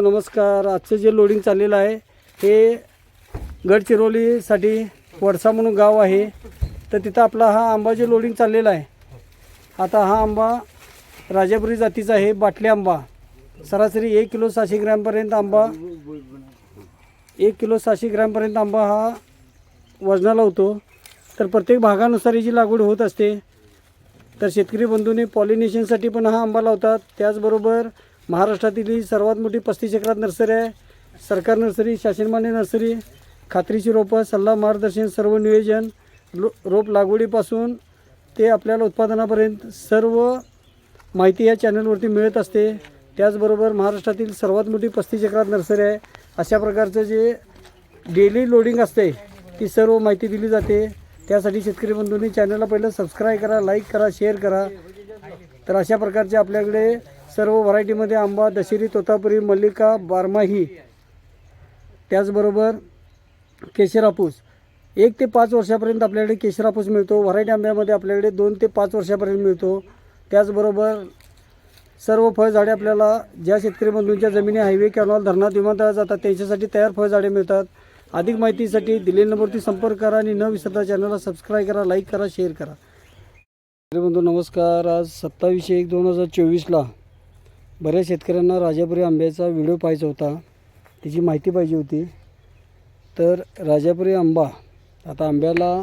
नमस्कार. आजचं जे लोडिंग चाललेलं आहे हे गडचिरोलीसाठी वडसा म्हणून गाव आहे. तर तिथं आपला हा आंबा जे लोडिंग चाललेला आहे आता हा आंबा राजापुरी जातीचा आहे बाटली आंबा. सरासरी एक किलो सहाशे ग्रॅमपर्यंत आंबा एक किलो सहाशे ग्रॅमपर्यंत आंबा हा वजनाला होतो. तर प्रत्येक भागानुसार याची लागवड होत असते तर शेतकरी बंधूंनी पॉलिनेशनसाठी पण हा आंबा लावतात. त्याचबरोबर महाराष्ट्रातील ही सर्वात मोठी पस्तीस एकरात नर्सरी आहे. सरकार नर्सरी शासनमान्य नर्सरी खात्रीची रोपं सल्ला मार्गदर्शन सर्व नियोजन लो रोप लागवडीपासून ते आपल्याला उत्पादनापर्यंत सर्व माहिती या चॅनलवरती मिळत असते. त्याचबरोबर महाराष्ट्रातील सर्वात मोठी पस्तीस एकरात नर्सरी आहे. अशा प्रकारचं जे डेली लोडिंग असते ती सर्व माहिती दिली जाते. त्यासाठी शेतकरी बंधूंनी चॅनलला पहिलं सबस्क्राईब करा लाईक करा शेअर करा. तर अशा प्रकारचे आपल्याकडे सर्व व्हरायटीमध्ये आंबा दशेरी तोतापुरी मल्लिका बारमाही त्याचबरोबर केशरापूस. एक ते पाच वर्षापर्यंत आपल्याकडे केशरापूस मिळतो. व्हरायटी आंब्यामध्ये आपल्याकडे दोन ते पाच वर्षापर्यंत मिळतो. त्याचबरोबर सर्व फळझाडे आपल्याला ज्या शेतकरी बंधूंच्या जमिनी हायवे कॅनॉल धरणात विमानतळात जातात त्यांच्यासाठी तयार फळझाडे मिळतात. अधिक माहितीसाठी दिलेल्या नंबरवरती संपर्क करा आणि न विसरता चॅनलला सबस्क्राईब करा लाईक करा शेअर करा. शेतकरी बंधू नमस्कार. आज सत्तावीस एक दोन हजार चोवीसला बऱ्याच शेतकऱ्यांना राजापुरी आंब्याचा व्हिडिओ पाहिजे होता. त्याची माहिती पाहिजे होती. तर राजापुरी आंबा आता आंब्याला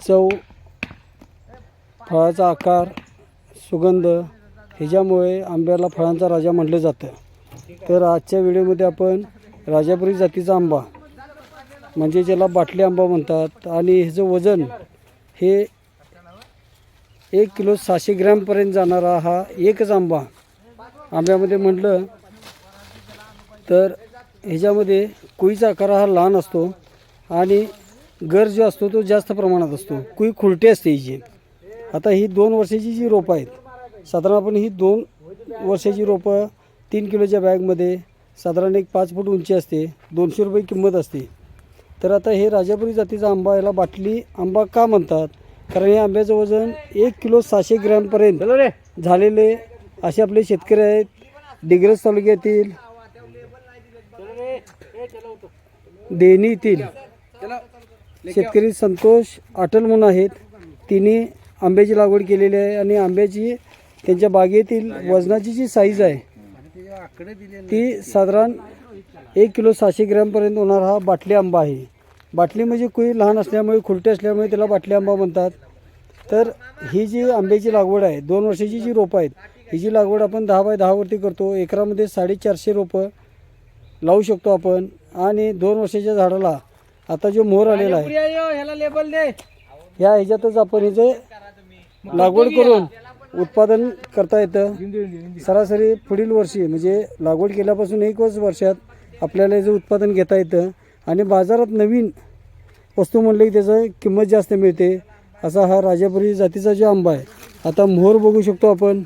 चव फळाचा आकार सुगंध ह्याच्यामुळे आंब्याला फळांचा राजा म्हटलं जातं. तर आजच्या व्हिडिओमध्ये आपण राजापुरी जातीचा आंबा म्हणजे ज्याला बाटली आंबा म्हणतात आणि ह्याचं वजन हे एक किलो सहाशे ग्रॅमपर्यंत जाणारा हा एकच आंबा आंब्यामध्ये म्हटलं तर ह्याच्यामध्ये कुईचा आकार हा लहान असतो आणि गर जो असतो तो जास्त प्रमाणात असतो. कुई खुलटी असते हिची. आता ही दोन वर्षाची जी रोपं आहेत साधारण आपण ही दोन वर्षाची रोपं तीन किलोच्या बॅगमध्ये साधारण एक पाच फूट उंची असते दोनशे रुपये किंमत असते. तर आता हे राजापुरी जातीचा आंबा याला बाटली आंबा का म्हणतात? कारण या आंब्याचं वजन एक किलो सहाशे ग्रॅमपर्यंत झालेले असे आपले शेतकरी आहेत. डिग्रस तालुक्यातील देणी शेतकरी संतोष अटल म्हणून आहेत. तिने आंब्याची लागवड केलेली आहे आणि आंब्याची त्यांच्या बागेतील वजनाची जी साईज आहे ती साधारण एक किलो सहाशे ग्रॅमपर्यंत होणार हा बाटली आंबा आहे. बाटली म्हणजे कुई लहान असल्यामुळे खुलटे असल्यामुळे त्याला बाटली आंबा म्हणतात. तर ही जी आंब्याची लागवड आहे दोन वर्षाची जी रोपं आहेत ही जी लागवड आपण दहा बाय दहावरती करतो एकरामध्ये साडेचारशे रोपं लावू शकतो आपण. आणि दोन वर्षाच्या झाडाला आता जो मोहर आलेला आहे या ह्याच्यातच आपण हिचे लागवड करून उत्पादन करता येतं. सरासरी पुढील वर्षी म्हणजे लागवड केल्यापासून एकच वर्षात आपल्याला याचं उत्पादन घेता येतं. आणि बाजारात नवीन वस्तू म्हणले की त्याचं किंमत जास्त मिळते असा हा राजापुरी जातीचा जो आंबा आहे आता मोहर बघू शकतो आपण.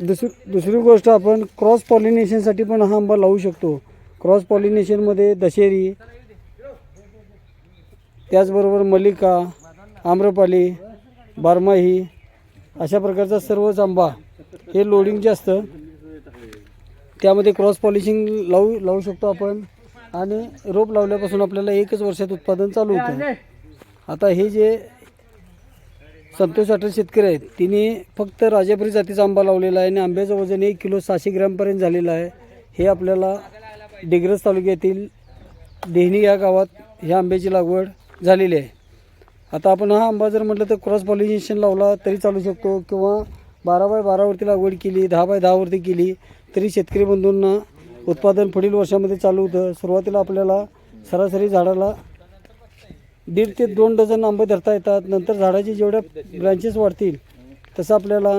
दुसरी दुसरी गोष्ट आपण क्रॉस पॉलिनेशनसाठी पण हा आंबा लावू शकतो. क्रॉस पॉलिनेशनमध्ये दशेरी त्याचबरोबर मल्लिका आम्रपाली बारमाही अशा प्रकारचा सर्वच आंबा हे लोडिंग जे असतं त्यामध्ये क्रॉस पॉलिशिंग लावू लावू शकतो आपण. आणि रोप लावल्यापासून आपल्याला एकच वर्षात उत्पादन चालू होतं. आता हे जे संतोष अटल शेतकरी आहेत. तिने फक्त राजापुरी जातीचा आंबा लावलेला आहे आणि आंब्याचं वजन एक किलो सहाशे ग्रॅमपर्यंत झालेलं आहे. हे आपल्याला डिग्रस तालुक्यातील देहणी या गावात ह्या आंब्याची लागवड झालेली आहे. आता आपण हा आंबा जर म्हटलं तर क्रॉस पॉलिनेशन लावला तरी चालू शकतो किंवा बारा बाय बारावरती लागवड केली दहा बाय दहावरती केली तरी शेतकरी बंधूंना उत्पादन पुढील वर्षामध्ये चालू होतं. सुरुवातीला आपल्याला सरासरी झाडाला दीड ते दोन डझन आंबे धरता येतात. नंतर झाडाचे जेवढ्या ब्रँचेस वाढतील तसं आपल्याला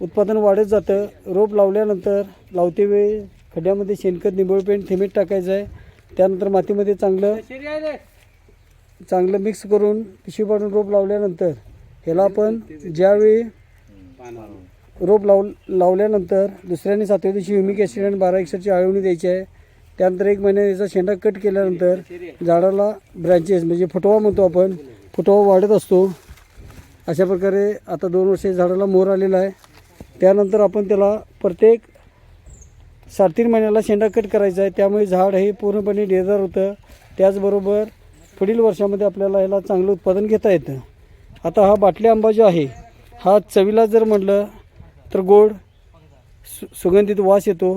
उत्पादन वाढत जातं. रोप लावल्यानंतर लावते वेळी खड्ड्यामध्ये शेणखत निंबळपेंट थिमेट टाकायचं आहे. त्यानंतर मातीमध्ये चांगलं चांगलं मिक्स करून पिशवी पाडून रोप लावल्यानंतर ह्याला आपण ज्यावेळी रोप लाव लावल्यानंतर दुसऱ्याने सातव्या दिवशी ह्युमिक ॲसिड आणि बारा एक्सरची आळवणी द्यायची आहे. त्यानंतर एक महिन्यात याचा शेंडा कट केल्यानंतर झाडाला ब्रँचेस म्हणजे फुटवा म्हणतो आपण फुटवा वाढत असतो. अशा प्रकारे आता दोन वर्षे झाडाला मोर आलेला आहे. त्यानंतर आपण त्याला प्रत्येक साडेतीन महिन्याला शेंडा कट करायचा आहे. त्यामुळे झाड हे पूर्णपणे डेदार होतं. त्याचबरोबर पुढील वर्षामध्ये आपल्याला याला चांगलं उत्पादन घेता येतं. आता हा बाटली आंबा जो आहे हा चवीला जर म्हटलं तर गोड सु सुगंधित वास येतो.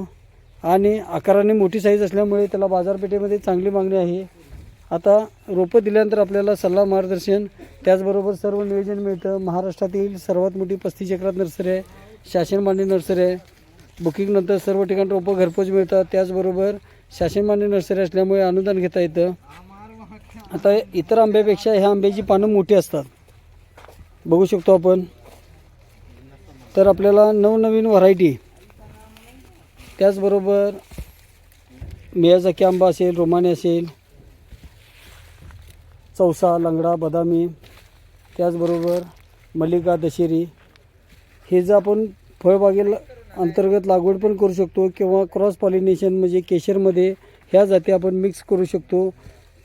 आणि आकाराने मोठी साईज असल्यामुळे त्याला बाजारपेठेमध्ये चांगली मागणी आहे. आता रोपं दिल्यानंतर आपल्याला सल्ला मार्गदर्शन त्याचबरोबर सर्व नियोजन मिळतं. महाराष्ट्रातील सर्वात मोठी पस्तीस एकरात नर्सरी आहे शासनमान्य नर्सरी आहे. बुकिंगनंतर सर्व ठिकाणी रोपं घरपोच मिळतात. त्याचबरोबर शासन मान्य नर्सरी असल्यामुळे अनुदान घेता येतं. आता इतर आंब्यापेक्षा ह्या आंब्याची पानं मोठी असतात. बघू शकतो आपण. तर आपल्याला नवनवीन व्हरायटी त्याचबरोबर मियाजाकी आंबा असेल रोमाने असेल चौसा लंगडा बदामी त्याचबरोबर मल्लिका दशेरी हे जर आपण फळबागेला अंतर्गत लागवड पण करू शकतो किंवा क्रॉस पॉलिनेशन म्हणजे केशरमध्ये ह्या जाती आपण मिक्स करू शकतो.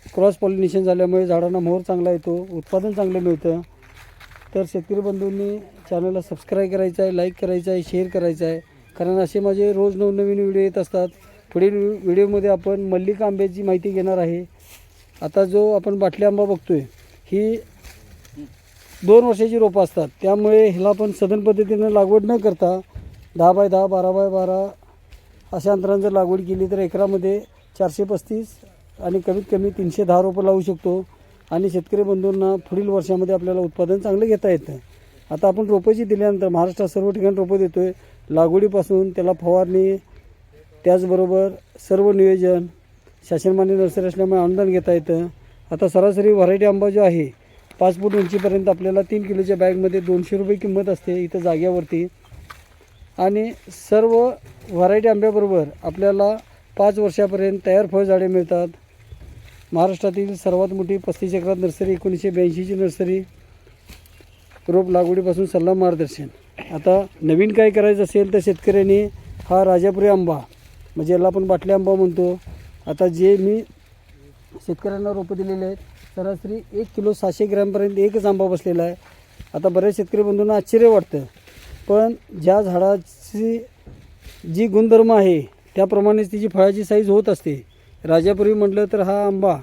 क्रॉस पॉलिनेशन झाल्यामुळे झाडांना मोहर चांगला येतो उत्पादन चांगलं मिळतं. तर शेतकरी बंधूंनी चॅनलला सबस्क्राईब करायचं आहे लाईक करायचं आहे शेअर करायचं आहे. कारण असे माझे रोज नवनवीन व्हिडिओ येत असतात. पुढील व्हिडिओमध्ये आपण मल्लिका आंब्याची माहिती घेणार आहे. आता जो आपण बाटली आंबा बघतोय ही दोन वर्षाची रोपं असतात. त्यामुळे ह्याला आपण सदन पद्धतीनं लागवड न करता दहा बाय दहा बारा बाय बारा अशा अंतरानं जर लागवड केली तर एकरामध्ये चारशे पस्तीस आणि कमीत कमी तीनशे दहा रोपं लावू शकतो. आणि शेतकरी बंधूंना पुढील वर्षामध्ये आपल्याला उत्पादन चांगलं घेता येतं. आता आपण रोपं जी दिल्यानंतर महाराष्ट्रात सर्व ठिकाणी रोपं देतो आहे लागवडीपासून त्याला फवारणी त्याचबरोबर सर्व नियोजन शासनमान्य नर्सरी असल्यामुळे अनुदान घेता येतं. आता सरासरी व्हरायटी आंबा जो आहे पाच फूट उंचीपर्यंत आपल्याला तीन किलोच्या बॅगमध्ये दोनशे रुपये किंमत असते इथं जाग्यावरती. आणि सर्व व्हरायटी आंब्याबरोबर आपल्याला पाच वर्षापर्यंत तयार फळझाडे मिळतात. महाराष्ट्रातील सर्वात मोठी पस्तीस एकरात नर्सरी एकोणीसशे ब्याऐंशीची नर्सरी. रोप लागवडीपासून सल्ला मार्गदर्शन. आता नवीन काय करायचं असेल तर शेतकऱ्यांनी हा राजापुरी आंबा म्हणजे याला आपण बाटली आंबा म्हणतो. आता जे मी शेतकऱ्यांना रोपं दिलेले आहेत सरासरी एक किलो सहाशे ग्रॅमपर्यंत एकच आंबा बसलेला आहे. आता बऱ्याच शेतकरी बंधूंना आश्चर्य वाटतं. पण ज्या झाडाची जी गुणधर्म आहे त्याप्रमाणेच तिची फळाची साईज होत असते. राजापुरी म्हटलं तर हा आंबा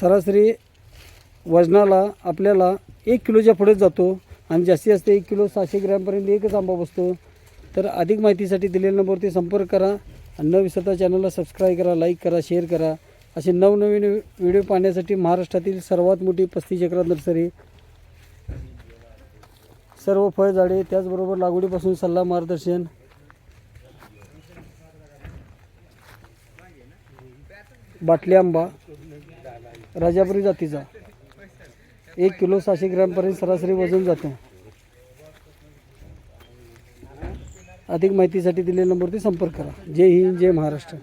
सरासरी वजनाला आपल्याला एक किलोच्या पुढेच जातो. आणि जास्तीत जास्त एक किलो सहाशे ग्रॅमपर्यंत एकच आंबा बसतो. तर अधिक माहितीसाठी दिलेल्या नंबरवरती संपर्क करा आणि न विसरता चॅनलला सबस्क्राईब करा लाईक करा शेअर करा. असे नवनवीन व्हिडिओ पाहण्यासाठी महाराष्ट्रातील सर्वात मोठी पस्तीस चक्रात नर्सरी. सर्व फळझाडे त्याचबरोबर लागवडीपासून सल्ला मार्गदर्शन. बाटली आंबा राजापुरी जातीचा. एक किलो सहाशे ग्रॅमपर्यंत सरासरी वजन जातं. अधिक माहितीसाठी दिलेल्या नंबरवरती संपर्क करा. जय हिंद जय महाराष्ट्र.